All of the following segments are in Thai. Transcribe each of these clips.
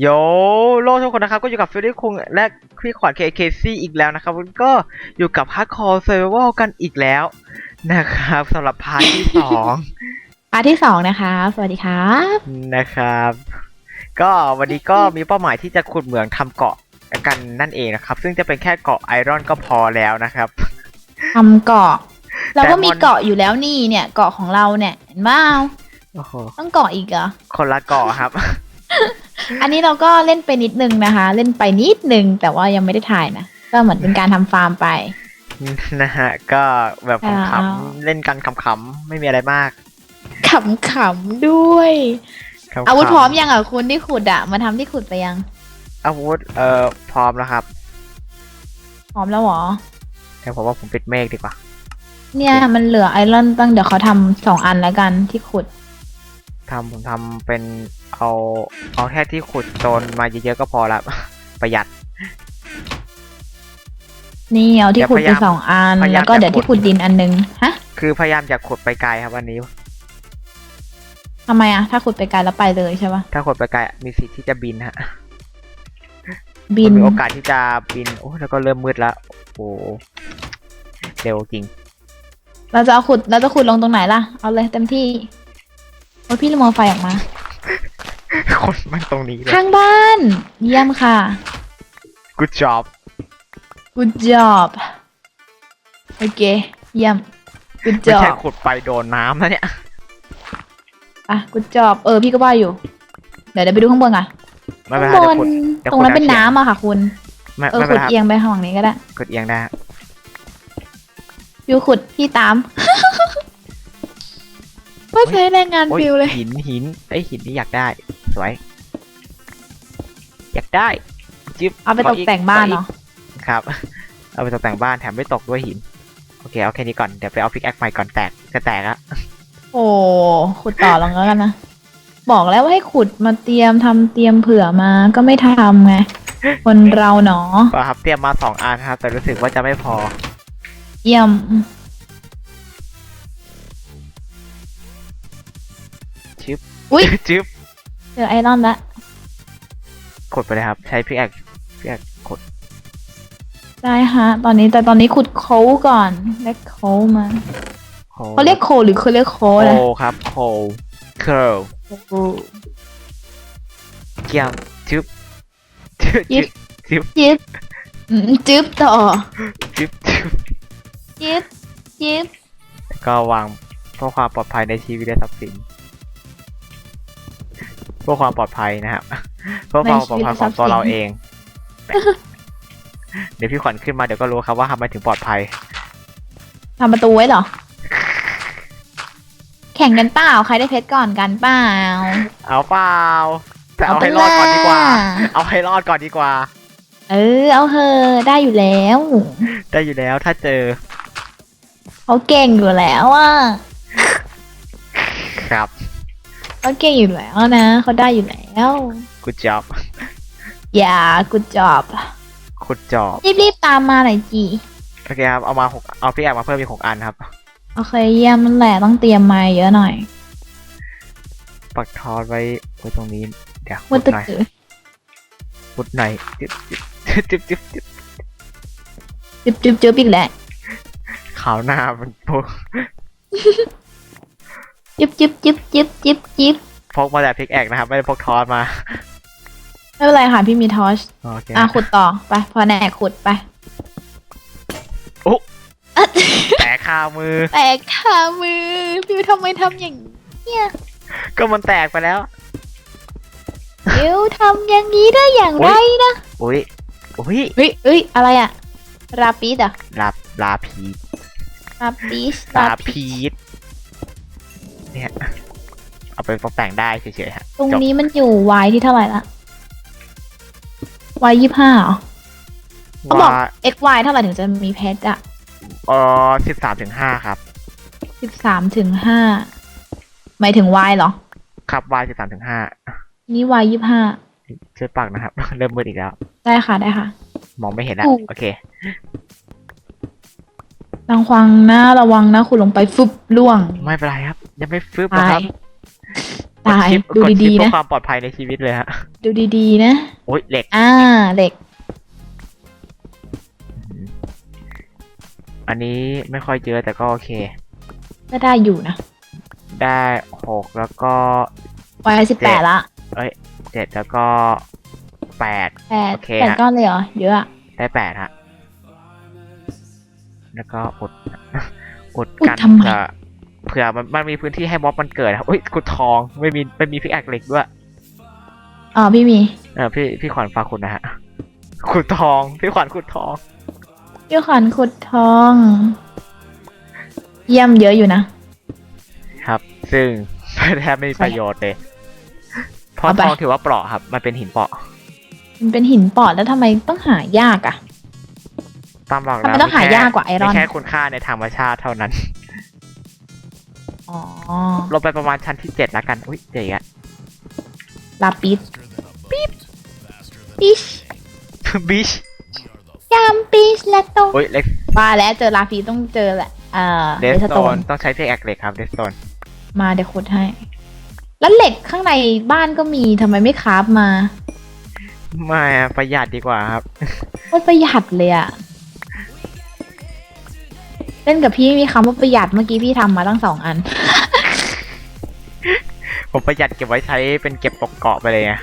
โยโลกทุกคนนะครับก็อยู่กับฟิลลี่คุงและพี่ขวัญเคเคซี่อีกแล้วนะครับวันนี้ก็อยู่กับฮาร์ดคอร์เซอร์วกันอีกแล้วนะครับสำหรับพาร์ทที่สองพาร์ทที่สองนะคะสวัสดีครับนะครับ ก็วันนี้ก็มีเป้าหมายที่จะขุดเหมืองทำเกาะกันนั่นเองนะครับ ซึ่งจะเป็นแค่เกาะไอรอนก็พอแล้วนะครับทำเกาะเราก็มีแต่มอนเกาะอยู่แล้วนี่เนี่ย เกาะของเราเนี่ยเห็นเปล่าโอ้โหต้องเกาะอีกเหรอคนละเกาะครับ อันนี้เราก็เล่นไปนิดนึงนะคะ เล่นไปนิดนึง แต่ว่ายังไม่ได้ถ่ายนะ ก็เหมือนเป็นการทำฟาร์มไป นะฮะ ก็แบบอ่าขำๆเล่นกันขำๆไม่มีอะไรมากขำๆด้วย ขำๆอาวุธพร้อมยังอะคุณที่ขุดอะ มาทำที่ขุดไปยัง อาวุธเอ่อพร้อมแล้วครับพร้อมแล้วเหรอ แต่ผมว่าผมปิดเมฆดีกว่า เนี่ยมันเหลือไอรอนตั้งเดี๋ยวเขาทำสองอันแล้วกันที่ขุด ทำผมทำเป็น เอาเอาแค่ที่ขุดโซนมาเยอะๆก็พอละประหยัด นี่เอาที่เดี๋ยวขุดพไปยายามสองอันพยายามแล้วก็เดี๋ยวจะขุดที่ขุดดินอันนึงฮะ คือพยายามจะขุดไปไกลครับวันนี้ทำไมอะถ้าขุดไปไกลแล้วไปเลยใช่ปะถ้าขุดไปไกลมีสิทธิ์ที่จะบินฮะบินมัมีโอกาสที่จะบินโอ้แล้วก็เริ่มมืดแล้วโอ้เร็วจริง เราจะเอาขุดเราจะขุดลงตรงไหนล่ะ เอาเลยเต็มที่โอ้ยพี่ละมอไฟออกมา คนมันตรงนี้เลย ข้างบ้าน เยี่ยมค่ะ good job good job โอเค เยี่ยม good ไม่ใช่ job ขุดไปโดนน้ำนะเนี่ย อะ good job เออ พี่ก็ว่าอยู่ เดี๋ยวเดี๋ยวไปดูข้างบนก่อนไม่เป็นข้างไรบเดี๋ยนวขุด เดี๋ยวตรงนั้นขุด เป็นเอาเขียงน้ำอะค่ะ คุณ ไม่เออไม่เป็ขุนดไรครับเอียงไปฝั่งนี้ก็ได้ กดเอียงได้ฮะฟิวขุด พี่ตาม ว่าใช้แรงงานโอ้ยฟิวเลยหินหินไอยหินนี่อยากได้ สวย อยากได้จิ๊บเอาไปขตกกแต่งบ้านขออีกเนาะครับ เอาไปตกแต่งบ้านแถมไม่ตกด้วยหิน โอเคเอาแค่นี้ก่อนเดี๋ยวไปเอาพิกแอคใหม่ก่อนแตกจะแตกอะโอ้ขุดต่อลองแล้วกันนะบอกแล้วว่าให้ขุดมาเตรียมทำเตรียมเผื่อมาก็ไม่ทำไงคนเราเนาะครับเตรียมมาสองอันครับแต่รู้สึกว่าจะไม่พอเยี่ยม อุ๊ย จิ๊บเจอไอรอนละกดไปเลยครับ ใช้พิกแอคพิกแอคกดได้ฮะ ตอนนี้แต่ตอนนี้ขุดโค้ดก่อนเรียกโค้ดมาโคเขาเรียกโคดหรือเขาเรียกโค้ดโคนะครับโคเคิร์ลโอ้เกี่ยมจิ๊บจิ๊บจิ๊จิ๊บ บจิ๊บจิ๊บอืมจิ๊บต่อจิ๊บจิ๊บจิ๊บจิ๊บก็วางเพื่อความปลอดภัยในชีวิตและทรัพย์สินเพื่อความปลอดภัยนะครับเพื่อความปลอดภัยของตัวเราเอง เดี๋ยวพี่ขวัญขึ้นมาเดี๋ยวก็รู้ครับว่าทำไมถึงปลอดภัยทำประตูไว้เหรอ แข่งกันเปล่า ใครได้เพชรก่อนกันเปล่า เอาเปล่าแต่เอาเอาไปให้รอดก่อนดีกว่าล่ะเอาให้รอดก่อนดีกว่า เออ เอาเถอะได้อยู่แล้ว ได้อยู่แล้วถ้าเจอเขาเก่งอยู่แล้วอะครับ เขาเก่งอยู่แล้วนะ เขาได้อยู่แล้ว good job อย่ากูจอบ good job รีบๆตามมาหน่อยจีโอเคครับ เอามาหกเอาพี่แอกมาเพิ่มอีกหกอันครับ โอเคเยี่ยมนั่นแหละต้องเตรียมมาเยอะหน่อย ปักทอดไว้ไว้ตรงนี้ เดี๋ยวมุมุดดตึกหน่อยจือมุดหน่อยจิ๊บจิ๊บจิ๊บจิ๊บจิ๊บจึ๊บจึ๊บจึ๊บอีกแล้วขาวหน้ามันพก จึ๊บจึ๊บจึ๊บจึ๊บจึ๊บจึ๊บพกมาแต่พิกแอกนะครับ ไม่ได้พกทอดมา ไม่เป็นไรค่ะพี่มีทอชโอเคอะขุดต่อไปพอแน่ขุดไปโอ้อะแต่คามือ แตกขามือ พี่ทำไมทำอย่างนี้ก็มันแตกไปแล้วเดี๋ยวทำอย่างนี้ได้อย่างไรนะอุ้ยอุ้ยเฮ้ยเฮ้ยอะไรอะราปิดอะลาลาพีดราปิสลาพีด เนี่ยเอาไปตกแต่งได้เฉยๆฮะตรงจบนี้มันอยู่วายที่เท่าไหร่ละวายยี่ห้าเหรอเขาบอก ว่า x y เท่าไหร่ถึงจะมีเพชรอะเออสิบสามถึงห้าครับ สิบสามถึงห้าหมายถึง y เหรอ ครับวายสิบสามถึงห้านี่ y ยี่ห้าช่วยปักนะครับ เริ่มมืดอีกแล้ว ได้ค่ะได้ค่ะ มองไม่เห็นแล้วถูก โอเค ระวังนะระวังนะ คุณลงไปฟุบล่วง ไม่เป็นไรครับ ยังไม่ฟึบตานะครัยบตายกชิปดูกชิปดีๆเพื่นะ อความปลอดภัยในชีวิตเลยฮะดูดีๆนะ โอ้ยเหล็ก อ่าเหล็ก อันนี้ไม่ค่อยเยอะแต่ก็โอเค ก็ได้อยู่นะได้หกแล้วก็ วัยสิบแปดละเจ็ดแล้วก็แปด แปดโอเคแปดฮะ ก้อนเลยเหรอ เยอะอะได้แปดฮะ แล้วก็อุดอุดอุดกันทำไมเผื่อเผื่อมันมันมีพื้นที่ให้ม็อบมันเกิดครับอุ้ยขุดทองไม่มีไม่มีพิกแอคเหล็กด้วยอ๋อพี่มีเออพี่พี่ขวัญฝากขุดนะฮะขุดทองพี่ขวัญขุดทองพี่ขวัญขุดทอง เยี่ยมเยอะอยู่นะครับ ซึ่งแทบไม่มีประโยชน์เลยเพราะเอาไปทองถือว่าเปราะครับ มันเป็นหินเปราะ มันเป็นหินปอดแล้วทำไมต้องหายากอะ ตามหลักทำไมแล้วต้องหายากกว่าไอรอน มีแค่คุณค่าในธรรมชาติเท่านั้น อ๋อลงไปประมาณชั้นที่เจ็ดแล้วกัน อุ้ยเจ๋งอะ ลาปิสปิ๊บปิชบิชยามปิชและตรงอุ้ยเล็กว่าแล้วเจอลาปิสต้องเจอแหละเอ่อเดเดสสโตโตนนต้องใช้พิกแอคเหล็กครับเดสโตนมาเดี๋ยวขุดให้ แล้วเหล็กข้างในบ้านก็มีทำไมไม่คราฟมาไม่อะประหยัดดีกว่าครับ โคตรประหยัดเลยอะ เล่นกับพี่มีคำว่าประหยัดเมื่อกี้พี่ทำมาตั้งสองอัน ผมประหยัดเก็บไว้ใช้เป็นเก็บตกเกาะไปเลยไง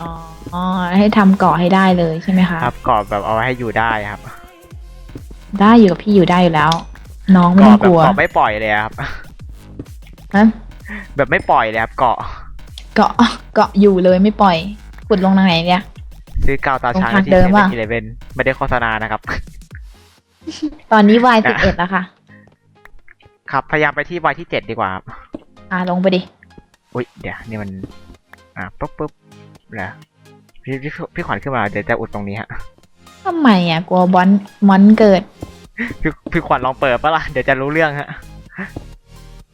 อ๋ออ๋อให้ทำเกาะให้ได้เลยใช่ไหมคะครับเกาะแบบเอาไว้ให้อยู่ได้ครับได้อยู่กับพี่อยู่ได้อยู่แล้ว น้องไม่เกาะต้องแบกบลัวเกาะไม่ปล่อยเลยครับฮะแบบไม่ปล่อยเลยครับเกาะ เกาะเกาะอยู่เลยไม่ปล่อยขุดลงทางไหนเนี่ย ซื้อกาวตาช้างตรงทางที่เดิเซมเว่อะนอีเลเวนไม่ได้โฆษณานะครับ ตอนนี้วายสิบเอ็ดแล้วค่ะ ครับ พยายามไปที่วัยที่เจ็ดดีกว่าครับอ่าลงไปดิ อุ้ยเดี๋ยวนี่มัน อ่าปุ๊บปุ๊บเดี๋ยวพี่พี่พี่ขวัญขึ้นมาเดี๋ยวจะอุดตรงนี้ฮะทำไมอะ กลัวบอลมอนเกิด พี่พี่ขวัญลองเปิดปะล่ะเดี๋ยวจะรู้เรื่องฮะ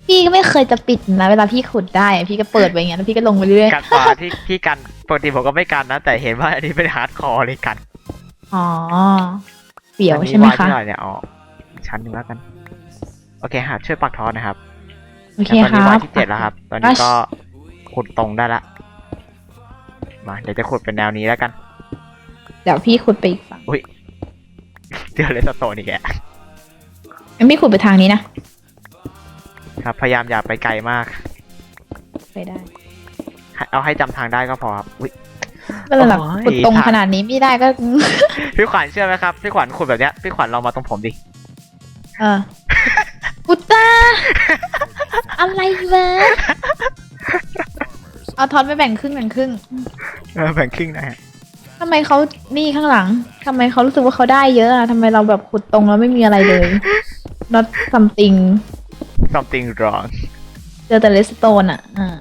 พี่ก็ไม่เคยจะปิดนะเวลาพี่ขุดได้อะพี่ก็เปิดไว้อย่างเงี้ยแล้วพี่ก็ลงไปเรื่อยกันฝาที่ที่กันปกติผมก็ไม่กันนะ แต่เห็นว่าอันนี้เป็นฮาร์ดคอร์เลยกัน อ๋อ เปี่ยวอันนี้ใช่ไหมวาดคะที่ไหนเนี่ยอ๋ออีกชั้นหนึ่งแล้วกัน โอเคฮะช่วยปักทอนนะครับโอเคแล้วตอนคนี้รัวาบดที่เจ็ดแล้วครับ ตอนนี้ก็ขุดตรงได้ละ มาเดี๋ยวจะขุดเป็นแนวนี้แล้วกัน เดี๋ยวพี่ขุดไปอีกฝั่งเจอเลสโตนอีกแกงั้นพี่ขุดไปทางนี้นะครับ พยายามอย่าไปไกลมาก ไปได้ ให้เอาให้จำทางได้ก็พอครับ อุ๊ย ก็เลยแบบโอ้ยขุดตรงขนาดนี้ไม่ได้ก็ พี่ขวัญเชื่อไหมครับ พี่ขวัญขุดแบบเนี้ย พี่ขวัญลองมาตรงผมดิ เอออุตตาอะไรวะเอาทอนไปแบ่งครึ่งแบ่งครึ่งเออแบ่งครึ่งนะฮะทำไมเขานี่ข้างหลังทำไมเขารู้สึกว่าเขาได้เยอะอะทำไมเราแบบขุดตรงแล้วไม่มีอะไรเลย not something something wrong เจอแต่เลสโตนอะอ่า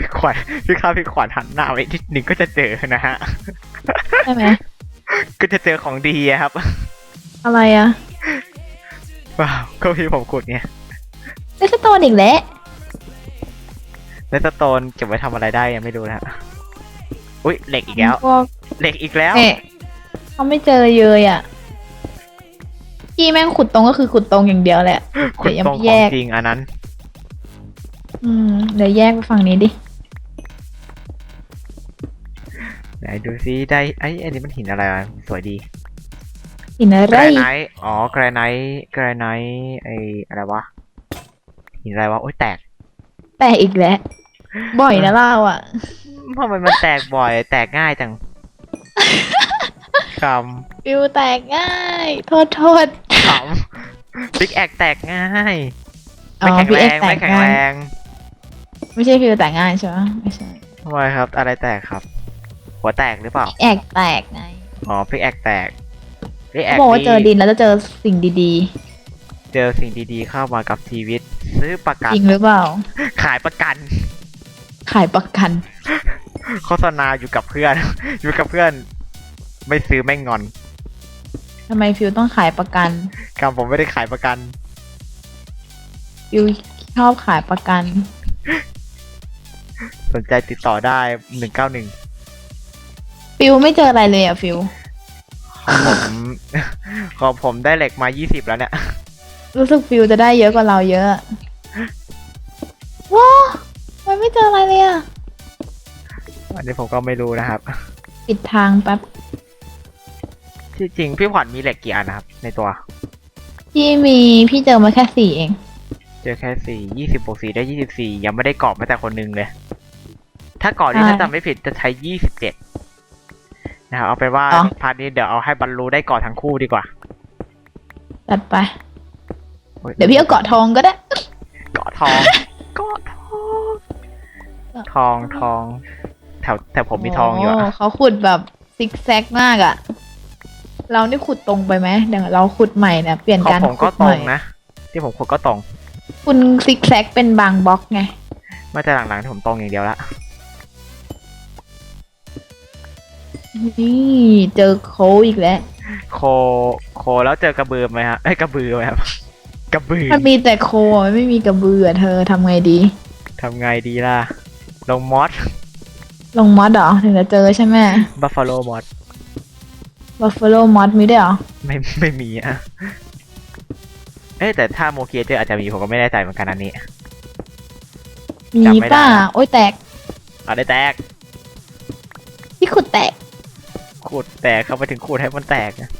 พี่ขวัญพี่ข้าพี่ขวัญหันหน้าไว้นิดหนึ่งก็จะเจอนะฮะ ใช่ไหมก็จะเจอของดีอะครับอะไรอะว้าวก็พี่ผมขุดเนี่ยเลสโตนอีกแล้วเลสโตนเก็บไว้ทำอะไรได้ยังไม่รู้นะฮะอุ้ยเหล็กอีกแล้ว พวกเหล็กอีกแล้ว เนี่ยเขาไม่เจอเลยอะพี่แม่งขุดตรงก็คือขุดตรงอย่างเดียวแหละ ขุดเดี๋ยวยังตรงไม่ขแยองกจริงอันนั้น อืมเดี๋ยวแยกไปฝั่งนี้ดิ ไหนดูซิได้ไอ้ยอันนี้มันหินอะไรวะสวยดีหินอะแกไรรไนท์อ๋อแกรไนท์แกรไนท์ไออะไรวะหินอะไรวะโอ้ยแตกแตกอีกแล้ว บ่อยนะเราอะ ทำไมมันแตกบ่อย แตกง่ายจังคฟิวแตกง่าย โทษโทษำขำบิ๊กแอกแตกง่ายอ๋ไม่อแข็งพี่แรเอ็กงแตไม่กแข็งง่าแรยงไม่ใช่ฟิวแตกง่ายใช่ไหมไม่ใช่ ทำไมครับ อะไรแตกครับ หัวแตกหรือเปล่า แอกแตกไงอ๋อพี่แอกแตกพี่แอเขากบอกว่าเจอดินแล้วจะเจอสิ่งดีเจอสิ่งดีๆเข้ามากับชีวิต ซื้อประๆกันจริงหรือเปล่า ขายประกัน ขายประกัน โฆษณาอยู่กับเพื่อน อยู่กับเพื่อน ไม่ซื้อไม่งอนทำไมฟิวต้องขายประกันคำผมไม่ได้ขายประกัน ฟิวชอบขายประกัน สนใจติดต่อได้หนึ่งเก้าหนึ่ง ฟิวไม่เจออะไรเลยอะฟิว ผมของผมได้เหล็กมายี่สิบแล้วเนี่ย รู้สึกฟิวจะได้เยอะกว่าเราเยอะว้ามันไม่เจออะไรเลยอะ อันนี้ผมก็ไม่รู้นะครับ ปิดทางแป๊บ ที่จริงพี่ขวัญมีเหล็กกี่อันนะครับ ในตัว พี่มีพี่เจอมาแค่สี่เอง เจอแค่สี่ยี่สิบบวกสี่ได้ยี่สิบสี่ยังไม่ได้กรอบแม้แต่คนหนึงเลย ถ้ากรอบนี้ใช่ ถ้าจำไม่ผิดจะใช้ยี่สิบเจ็ด นะครับเอาเป็นว่าอ๋อ พาร์ทนี้เดี๋ยวเอาให้บรรลุได้กรอบทั้งคู่ดีกว่าจัดไป โอ้เดี๋ยวพี่เอาเกาะทองก็ได้ เกาะทองเกาะทองทองทอง แถวแถวผมมีทองอยู่อะ โเขาขุดแบบซิกแซกมากอะเรานี่ขุดตรงไปไหมเดี๋ยวเราขุดใหม่นะเปลี่ยนของการผมก็ขุดตรใหม่งนะ ที่ผมขุดก็ตรง คุณซิกแซกเป็นบางบล็อกไงไม่แต่หลังๆที่ผมตรงอย่างเดียวละ นี่เจอโคอีกแล้ว โคโคแล้วเจอกระบือไหมฮะเอ้ยกระบือไหมครับกระบือมันมีแต่โคมันไม่มีกระเบือเธอทำไงดี ทำไงดีล่ะลงมอสลงมอสเหรอถึงจะเจอใช่ไหมบัฟฟาโลมอสบัฟฟาโลมอสมีด้วยเหรอ ไม่ไม่มีอะเอ้ยแต่ถ้าโมเกียเจออาจจะมีผมก็ไม่แน่ใจเหมือนกันอันนี้ มีจำไม่ได้ ป่ะโอ้ยแตกเอาได้แตกพี่ขุดแตก ขูดแตกเข้าไปถึงขูดให้มันแตกนะ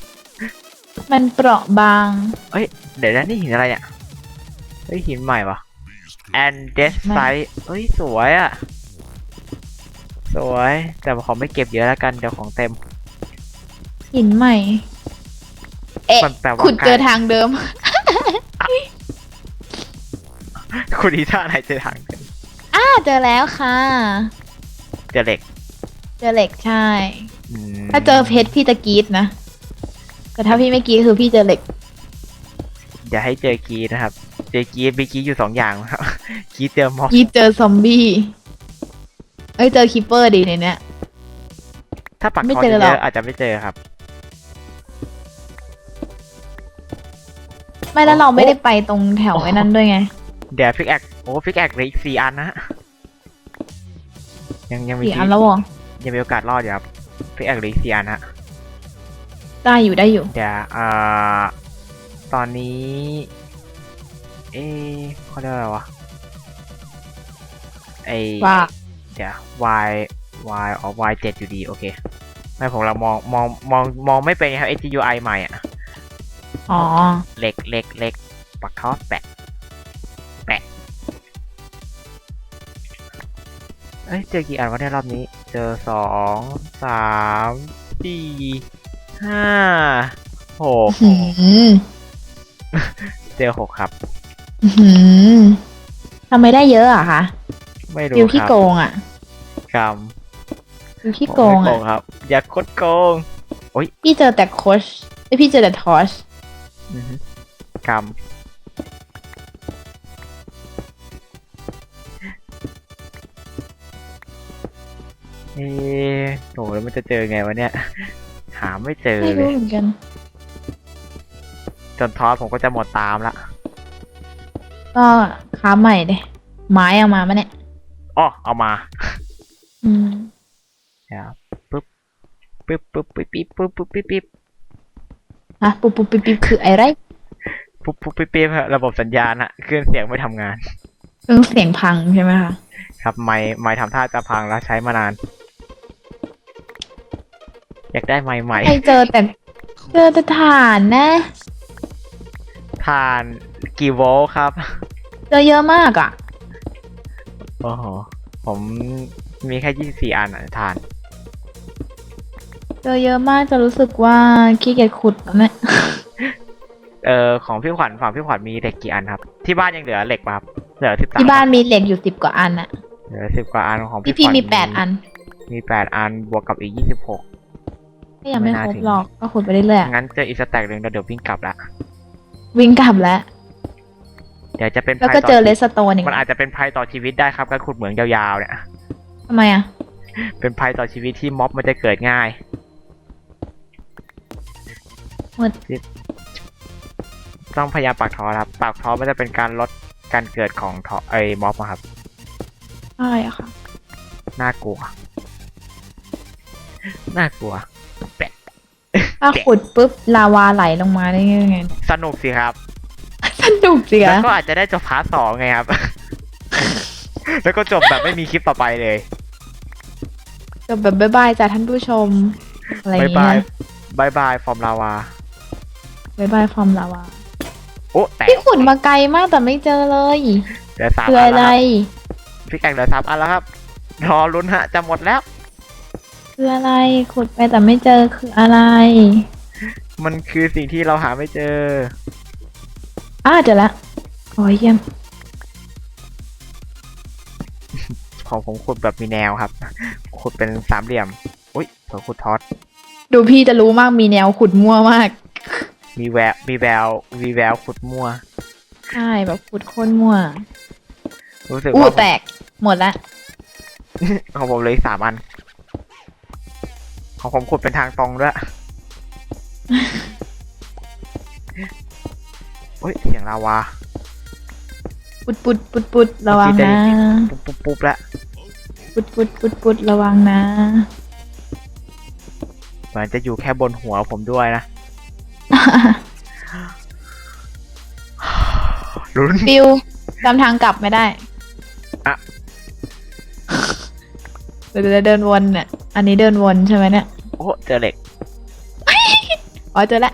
มันเปราะบางเดี๋ยวนะนี่หินอะไรเนี่ย เฮ้ยหินใหม่ปะแอนเดสไซเฮ้ยสวยอะสวย แต่ขอไม่เก็บเยอะแล้วกันเดี๋ยวของเต็ม หินใหม่ เอ๊ะมันแปลว่าขุดเจอใกล้ทางเดิมขุดอีท่าไหนเจอทางเดินอ่าเจอแล้วค่ะ เจอเหล็ก เจอเหล็กใช่อืม ถ้าเจอเพชรพี่จะกรีดนะ แต่ถ้าพี่ไม่กรีดคือพี่เจอเหล็ก อย่าให้เจอกีดนะครับ เจอกีดมีกีดอยู่สองอย่างครับกีดเจอมอสกรีดเจอซอมบี้ เอ้ยเจอคิปเปอร์ดีในเนี้ย ถ้าปักไม่ทองเจอหรเยอกอะๆอาจจะไม่เจอครับ ไม่แล้วเราไม่ได้ไปตรงแถวไอ้นั้นด้วยไง เดี๋ยวฟิกแอคโอ้ฟิกแอคเหลืออีกสี่อันนะฮะยังยังมีสี่อันแล้วเหรอยังมีโอกาสรอดอยู่ครับ ฟิกแอคเหลืออีกสี่อันฮะได้อยู่ได้อยู่ เดี๋ยวอ่าตอนนี้ เอ๊ะเขาเรียกว่าอะไรวะไอว่า เดี๋ยว y y อ๋อ y เจ็ดอยู่ดีโอเค ไม่ผมเรามองมองมองมองไม่เป็นไงครับ HGUI ใหม่อะอ๋อ เล็กเล็กเล็กปักทอดแปะ แปะ เอ้ย เจอกี่อันวะเนี่ยรอบนี้ เจอสองสามสี่ห้าหกหืมเจอหกครับ หืมทำไมได้เยอะอะคะไม่รู้ฟิวคขี้รับโกงอะกรรมฟิวขี้ผมโกงไม่อะครับ อย่าคดโกงพี่เจอแต่โคชไอยพี่เจอแต่ทอชอือฮึกรร อ๊ะโหแล้วมันจะเจอไงวะเนี่ย หาไม่เจอไม่เลรู้ย เหมือนกัน จนทอสผมก็จะหมดตามละก็ค้าใหม่เลยไม้เอามามาเนี่ยอ๋อเอามาอืมเดี๋ยวปึ๊บปึ๊บปึ๊บปิ๊บปิ๊บปึ๊บปึ๊บปิ๊บปิ๊บฮะปุ๊บปุ๊บปิ๊บปิ๊บคืออะไรปุ๊บปุ๊บปิ๊บปิ๊บฮะระบบสัญญาณอะเครื่องเสียงไม่ทำงาน เครื่องเสียงพังใช่ไหมคะ ครับ ไม้ไม้ทำท่าจะพังแล้วใช้มานาน อยากได้ไม้ใหม่ ใครเจอแต่เจอแต่ฐานนะ ทานกี่โวลต์ครับ เจอเยอะมากอะ โอ้โห ผมมีแค่ยี่สิบสี่อันอะทาน เจอเยอะมากจะรู้สึกว่าขี้เกียจขุดแล้วเนี่ย เอ่อของพี่ขวัญฝั่งพี่ขวัญมีเหล็กกี่อันครับ ที่บ้านยังเหลือเหล็กปะครับ เหลือสิบสามที่บ้านมีเหล็กอยู่สิบกว่าอันอะเหลือสิบกว่าอันของพี่พี่พี่ขวัญมีแปดอัน มีแปดอันบวกกับอีกยี่สิบหก ก็ยังไม่ไม่น่าครบถึงหรอกก็ขุดไปเรื่อยๆอะงั้นเจออีกสแต็กหนึ่งแล้วเดี๋ยววิ่งกลับละวิ่งกลับแล้ว เดี๋ยวจะเป็นแล้วภัยก็ต่เจอเลสโตนอีกมันอาจจะเป็นภัยต่อชีวิตได้ครับการขุดเหมืองยาวๆเนี่ย ทำไมอะเป็นภัยต่อชีวิตที่ม็อบมันจะเกิดง่ายมืด ต้องพยายามปักทอครับปักทอมันจะเป็นการลดการเกิดของทอไอ้ม็อบอะครับ อะไรอะค่ะน่ากลัว น่ากลัว ถ้าขุดปุ๊บลาวาไหลลงมาได้ยังไงสนุกสิครับ สนุกสิแล้วอะก็อาจจะได้จบพาร์ทสองไงครับ แล้วก็จบแบบไม่มีคลิปต่อไปเลย จบแบบบ๊ายบายจ้ะท่านผู้ชม อะไรอบายย่างบาเงี้ยยบายบายฟอร์มลาวาบ๊ายบายฟอร์มลาวาโอ้แตกพี่ขุดมาไกลมากแต่ไม่เจอเลยเหลือสามคืออันอะไรแล้วครับพี่แกงเหลือสามอันแล้วครับ รอลุ้นฮะจะหมดแล้ว คืออะไรขุดไปแต่ไม่เจอคืออะไรมันคือสิ่งที่เราหาไม่เจอ อ้าเจอละโอ้ยเยี่ยมของผมขุดแบบมีแนวครับขุดเป็นสามเหลี่ยม อุ้ยเผื่อขุดทอดดูพี่จะรู้มากมีแนวขุดมั่วมาก มีแววมีแววมีแววขุดมั่วใช่แบบขุดโคนมั่ว รู้สึกอู้ว่าแตกหมดละ ของผมเหลยสามอัน ของผมขุดเป็นทางตรงด้วยเฮ้ย เสียงลาวา ปุดปุดปุดปุดระวังนะ ปุ๊บปุ๊บปุ๊บแล้วปุดปุดปุดปุดระวังนะ เหมือนจะอยู่แค่บนหัวผมด้วยนะลุ้นฟิวจำทางกลับไม่ได้อะ เดี๋ยวจะเดินวนเนี่ย อันนี้เดินวนใช่ไหมเนี่ย โอ้เจอเหล็ก อ๋อเจอละ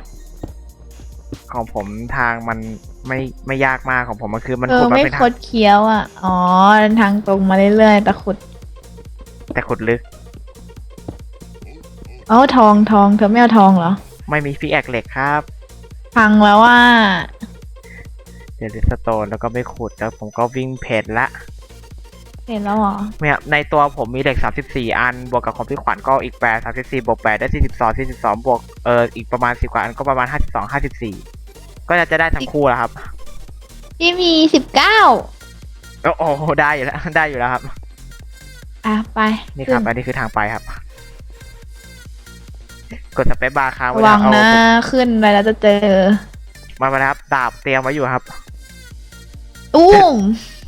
ของผมทางมันไม่ไม่ยากมากของผมมันคือมันเอขุอดมาไม่เป็นคทางดเคี้ยวอะ อ๋อเดินทางตรงมาเรื่อยๆแต่ขุดแต่ขุดลึก เอ้าทองทองเธอไม่เอาทองเหรอ ไม่มีฟิกแอกเหล็กครับพังแล้วว่าเดลิสโตนแล้วก็ไม่ขุดแล้วผมก็วิ่งเพจละ เห็นแล้วเหรอเนี่ยในตัวผมมีเหล็ก 34 อัน บวกกับของพี่ขวัญก็อีก8 34 บวก8ได้ 42 42 บวกเอออีกประมาณ 10 กว่าอันก็ประมาณ 52 54 ก็จะจะได้ทั้งคู่แล้วครับพี่มีสิบเก้าโอ้โหได้อยู่แล้วได้อยู่แล้วครับ อะไปนี่ครับขึ้อันนี้คือทางไปครับ กดสเปซบาร์ค้างไว้ระวังเอานะขึ้นไปแล้วจะเจอ มามานะครับดาบเตรียมไว้อยู่ครับ ตุ้ม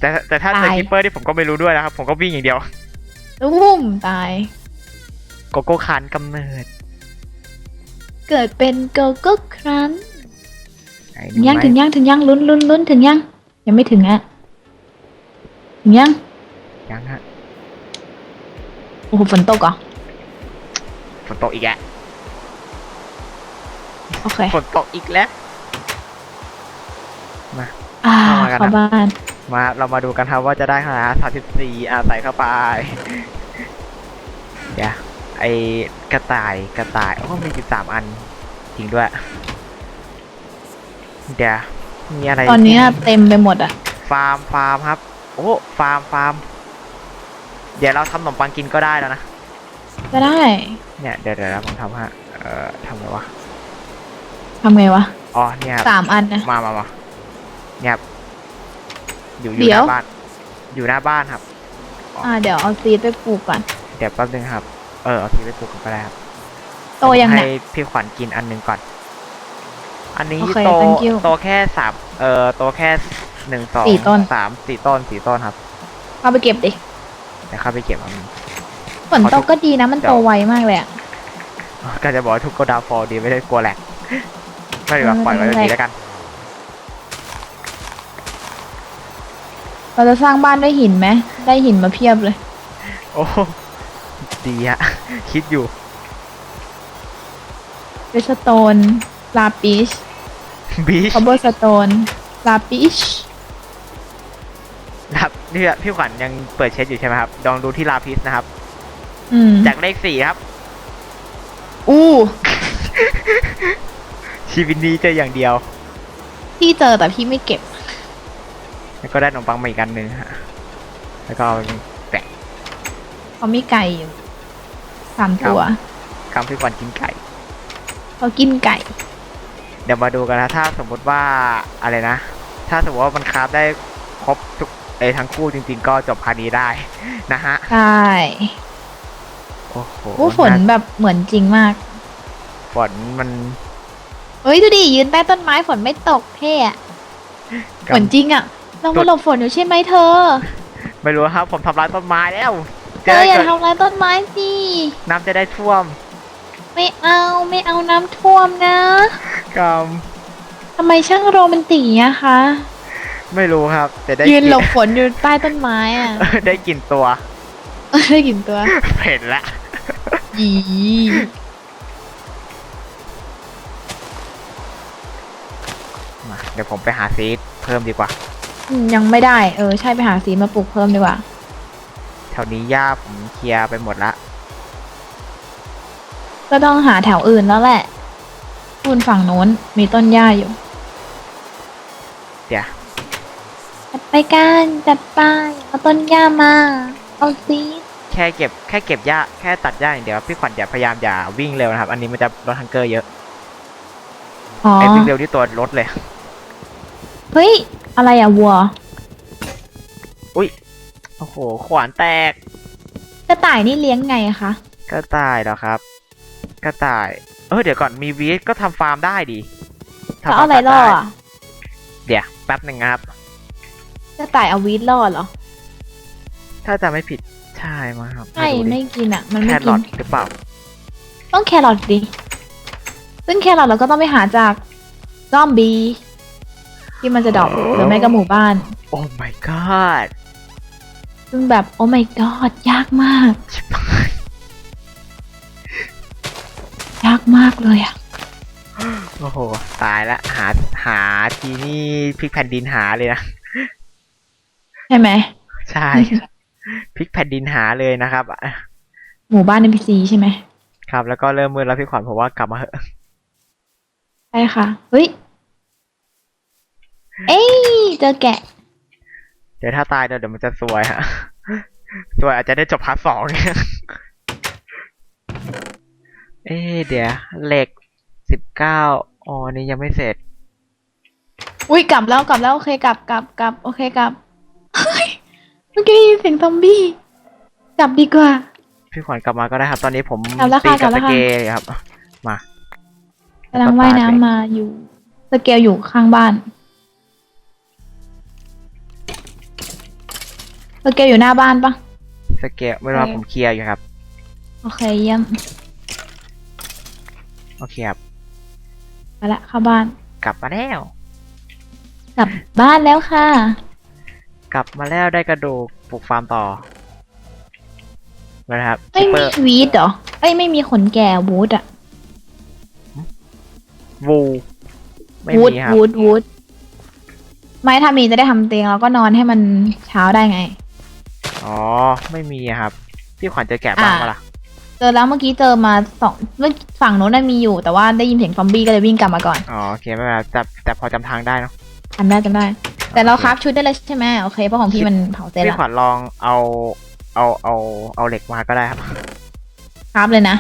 แต่แต่ถ้าเจอตาย คิปเปอร์ที่ผมก็ไม่รู้ด้วยนะครับ ผมก็วิ่งอย่างเดียว ตุ้มตาย โกโก้คันกำเนิดเกิดเป็นโกโก้ครันไหนถึดูงยังไหมถึงยังถึงยังลุ้นลุ้นลุ้นถึงยังยังไม่ถึงอะถึงยังยังฮะโอ้โหฝนตกเหรอะฝนตกอีกแล้วโอเคฝนตกอีกแล้ว อ่าเข้ามากันเข้านะบ้าน มาเรามาดูกันครับว่าจะได้ขนาดสามสิบสี่อะใส่เข้าไปเดี๋ยวไอกระต่ายกระต่ายโอ้มีสิบสามอันจริงด้วย เดี๋ยวมีอะไรตอนนี้น่ะเต็มไปหมดอะ ฟาร์มฟาร์มครับ โอ้ฟาร์มฟาร์มเดี๋ยวเราทำขนมปังกินก็ได้แล้วนะก็ได้ เนี่ยเดี๋ยวเดี๋ยวนะผมทำฮะเอ่อทำอะไรวะทำไงวะอ๋อเนี่ยครับสามอันนะมามามาเนี่ยครับ อยู่อยู่เดี๋หยว น้าบ้าน อยู่หน้าบ้านครับ อ่าเดี๋ยวเอาซีดไปปลูกก่อนเดี๋ยวแป๊บนึงครับ เออเอาทีไปปลูกกันก็ได้ครับโตยังให้เนี่ยพี่ขวัญกินอันหนึ่งก่อน อันนี้โอเคโต thank you โตแค่สามเอ่อโตแค่หนึ่งสองสี่ต้น สามสี่ต้นสี่ต้นครับเข้าไปเก็บดิเดี๋ยวเข้าไปเก็บมัน ฝนตกก็ดีนะมันโตไวมากเลยอะก็จะบอกว่าทุกโกดาวฟอลดีไม่ได้กลัวแหลกไม่ดีกว่าเออปล่อยไว้ไม่แบบเป็นไรนี้แล้วกัน เราจะสร้างบ้านด้วยหินไหมได้หินมาเพียบเลย โอ้ดีอะคิดอยู่เรสโตนลาปิชบีชคอ b เบอร์สโตนลาปิชครับนี่อะพี่ขวัญยังเปิดเช็ดอยู่ใช่ไหมครับลองดูที่ลาพิสนะครับ อืมจากเลขสี่ครับ อู้ ชีวิตนี้เจออย่างเดียว พี่เจอแต่พี่ไม่เก็บ แล้วก็ได้ขนมปังมาอีกอันหนึ่งฮะ แล้วก็เอาไปแปะเขามีไก่อยู่สามตัวคำพี่ขวัญกินไก่ เขากินไก่ เดี๋ยวมาดูกันนะถ้าสมมติว่าอะไรนะ ถ้าสมมติว่ามันคราฟได้ครบทุกเอยทั้งคู่จริง ๆ ก็จบพาร์ทนี้ได้นะฮะ ใช่โอ้โหอู้ฝนแบบเหมือนจริงมาก ฝนมันเฮ้ยดูดิยืนใต้ต้นไม้ฝนไม่ตกเท่อะเหมือนจริงอะ เรามาหลบฝนอยู่ใช่ไหมเธอไม่รู้ครับ ผมทำลายต้นไม้แล้วเธออย่าทำร้ายต้นไม้สิน้ำจะได้ท่วม ไม่เอาไม่เอาน้ำท่วมนะกรรมทำไมช่างโรแมนติกอะคะไม่รู้ครับ แต่ได้ยืนกหลลิ่บฝนอยู่ใต้ต้นไม้อะได้กลิ่นตัว ได้กลิ่นตัวเห็นละยีมาเดี๋ยวผมไปหาซีดเพิ่มดีกว่า อืมยังไม่ได้ เออ ใช่ไปหาสีมาปลูกเพิ่มดีกว่า แถวนี้หญ้าผมเคลียร์ไปหมดละก็ต้องหาแถวอื่นแล้วแหละคูนฝั่งโน้นมีต้นหญ้าอยู่เดี๋ยวจัดไปกันจัดไปเอาต้นหญ้ามา เอาซีแค่เก็บแค่เก็บหญ้าแค่ตัดหญ้าอย่างเดียวพี่ขวัญอย่าพยายามอย่าวิ่งเร็วนะครับ อันนี้มันจะลดทังเกอร์เยอะอ๋อไอ้วิ่งเร็วที่ตัวลดเลย เฮ้ย อะไรอะวัว โอ้โห ขวานแตก กระต่ายนี่เลี้ยงไงอะคะ กระต่ายเหรอครับ กระต่าย เออเดี๋ยวก่อนมีวีดก็ทำฟาร์มได้ดีทำแล้วฟาเอาร์มอะไรตัดล่อด้อะเดี๋ยวแป๊บหนึ่งครับ กระต่ายเอาวีดล่อเหรอ ถ้าจะไม่ผิดใช่มั้งครับใช่รู้ดิไม่กินอะมันแคไม่รกิอน ทหรือเปล่า ต้องแครอทดิ ซึ่งแครอทเราก็ต้องไปหาจากซอมบี้ ที่มันจะดรอปหรือไม่ก็หมู่บ้าน โอ้ my god ซึ่งแบบโอ้ my god ยากมากชิบหายยากมากเลยอะโอ้โห ตายละหาหาทีนี่พลิกแผ่นดินหาเลยนะ ใช่ไหม ใช่พลิกแผ่นดินหาเลยนะครับ หมู่บ้าน NPC ใช่ไหม ครับ แล้วก็เริ่มมืดแล้วพี่ขวัญผมว่ากลับมาเหอะใช่ค่ะ เฮ้ย เอ้ยเจอแกะ เดี๋ยวถ้าตายเดี๋ยวเดี๋ยวมันจะซวยฮะ ซวยอาจจะได้จบพาร์ทสองเนี่ยเอ๊ะเดี๋ยวเหล็กสิบเก้าอ๋อนี่ยังไม่เสร็จ อุ้ยกลับแล้วกลับแล้วโอเคกลับกลับกลับโอเคกลับเฮ้ยเมื่อกี้ได้ยินเสียงซอมบี้กลับดีกว่า พี่ขวัญกลับมาก็ได้ครับ ตอนนี้ผมกลับแล้วตีค่ะกลักับบแล้วสค่ะเกย์อยู่ครับ มากำลังว่ายน้ำมาอยู่ สเกลอยู่ข้างบ้าน สเกลอยู่หน้าบ้านปะ สเกย์ไม่รู้ว่าโอเค ผมเคลียร์อยู่ครับ โอเคเยี่ยมโอเคครับไปละเข้าบ้าน กลับมาแล้ว กลับบ้านแล้วค่ะ กลับมาแล้วได้กระดูกปลูกฟาร์มต่อนะครับไม่คิปเปมีอร์วีดเหรอเอ้ยไม่มีขนแก่วูดอะวูไม่วูดมีครับ วูดวูดไม่ถ้ามีจะได้ทำเตียงแล้วก็นอนให้มันเช้าได้ไง อ๋อ ไม่มีอะครับ พี่ขวัญเจอแกะบ้างอ่าปะล่ะ เจอแล้วเมื่อกี้เจอมาสองเมื่อฝั่งโน้นน่ะมีอยู่ แต่ว่าได้ยินเสียงซอมบี้ก็เลยวิ่งกลับมาก่อนอ๋อโอเคไม่เป็นไรแต่แต่พอจำทางได้เนอะจำได้จำได้ แต่เราโอเคคราฟชุดได้เลยใช่ไหมโอเคเพราะของพี่มันเผาเสร็จพี่ละขวัญลองเอาเอาเอาเอาเหล็กมาก็ได้ครับ คราฟเลยนะ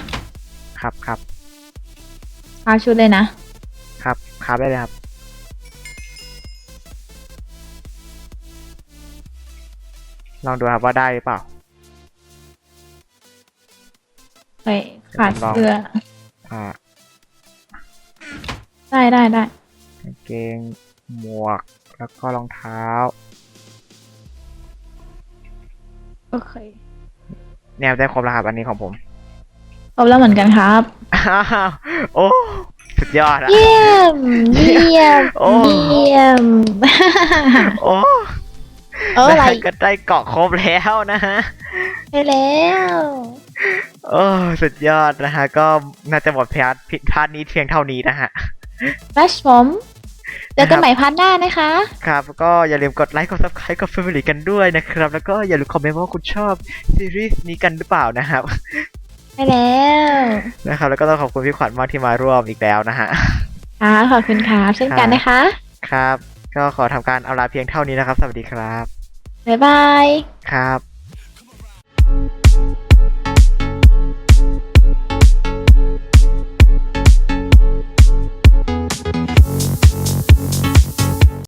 ครับครับคราฟชุดเลยนะครับครับได้เลยครับ ลองดูครับว่าได้หรือเปล่าโอเคขาดลองเสื้ออ่าได้ได้ได้กางเกงหมวกแล้วก็รองเท้า โอเคแนวได้ครบแล้วครับอันนี้ของผมครบแล้วเหมือนกันครับอ้าวโอ้สุดยอดอะเยี่ยมเยี่ยมโอ้เยี่ยมโอ้ เอออะไรด้ก็ได้เกาะครบแล้วนะฮะ ไปแล้วโอ้สุดยอดนะฮะ ก็น่าจะหมดพาร์ทพาร์ทนี้เพียงเท่านี้นะฮะ รัชผมเจอกันใหม่พาร์ทหน้านะคะ ครับ ก็อย่าลืมกดไลค์ กด subscribe กด family กันด้วยนะครับ แล้วก็อย่าลืมคอมเมนต์ว่าคุณชอบซีรีส์นี้กันหรือเปล่านะครับ ไปแล้วนะครับ แล้วก็ต้องขอบคุณพี่ขวัญมากที่มาร่วมอีกแล้วนะฮะ ค่ะขอบคุณครับเช่นกันนะคะ ครับ ก็ขอทำการเอาลาเพียงเท่านี้นะครับ สวัสดีครับ บ๊ายบาย ครับ